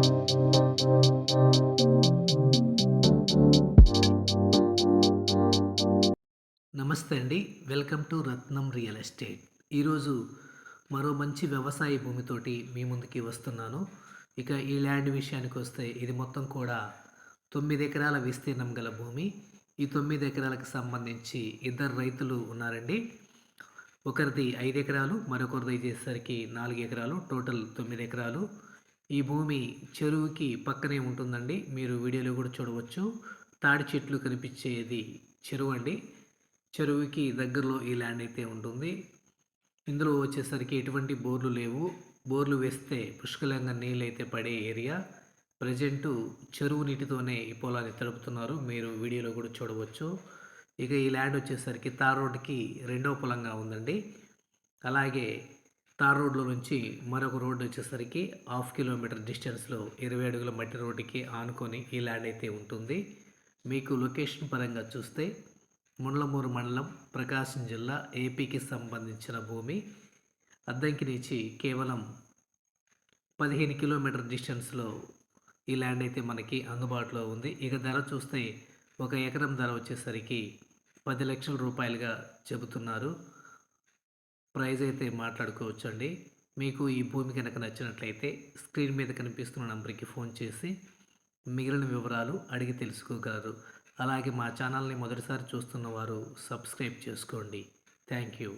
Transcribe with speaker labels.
Speaker 1: నమస్తే అండి. Welcome to Ratnam real estate. ఈరోజు మరో మంచి వ్యవసాయ భూమితోటి మీ ముందుకి వస్తున్నాను. ఇక ఈ ల్యాండ్ విషయానికి వస్తే ఇది మొత్తం కూడా తొమ్మిది ఎకరాల విస్తీర్ణం గల భూమి. ఈ తొమ్మిది ఎకరాలకు సంబంధించి ఇద్దరు రైతులు ఉన్నారండి. ఒకరిది ఐదు ఎకరాలు మరొకరిది చేసేసరికి నాలుగు ఎకరాలు టోటల్ తొమ్మిది ఎకరాలు. ఈ భూమి చెరువుకి పక్కనే ఉంటుందండి. మీరు వీడియోలో కూడా చూడవచ్చు. తాడి చెట్లు కనిపించేది చెరువు అండి. చెరువుకి దగ్గరలో ఈ ల్యాండ్ అయితే ఉంటుంది. ఇందులో వచ్చేసరికి ఎటువంటి బోర్లు లేవు. బోర్లు వేస్తే పుష్కలంగా నీళ్ళు అయితే పడే ఏరియా. ప్రజెంట్ చెరువు నీటితోనే ఈ పొలాన్ని తడుపుతున్నారు. మీరు వీడియోలో కూడా చూడవచ్చు. ఇక ఈ ల్యాండ్ వచ్చేసరికి తార్ రోడ్డుకి రెండవ పొలంగా ఉందండి. అలాగే తార్ రోడ్లో నుంచి మరొక రోడ్డు వచ్చేసరికి హాఫ్ కిలోమీటర్ డిస్టెన్స్లో ఇరవై అడుగుల మట్టి రోడ్డుకి ఆనుకొని ఈ ల్యాండ్ అయితే ఉంటుంది. మీకు లొకేషన్ పరంగా చూస్తే ముండ్లమూరు మండలం ప్రకాశం జిల్లా ఏపీకి సంబంధించిన భూమి. అద్దంకి నుంచి కేవలం పదిహేను కిలోమీటర్ డిస్టెన్స్లో ఈ ల్యాండ్ అయితే మనకి అందుబాటులో ఉంది. ఇక ధర చూస్తే ఒక ఎకరం ధర వచ్చేసరికి పది లక్షల రూపాయలుగా చెబుతున్నారు. ప్రైజ్ అయితే మాట్లాడుకోవచ్చు అండి మీకు ఈ భూమి కనుక నచ్చినట్లయితే స్క్రీన్ మీద కనిపిస్తున్న నంబర్కి ఫోన్ చేసి మిగిలిన వివరాలు అడిగి తెలుసుకోగలరు. అలాగే మా ఛానల్ని మొదటిసారి చూస్తున్న వారు సబ్స్క్రైబ్ చేసుకోండి. Thank you.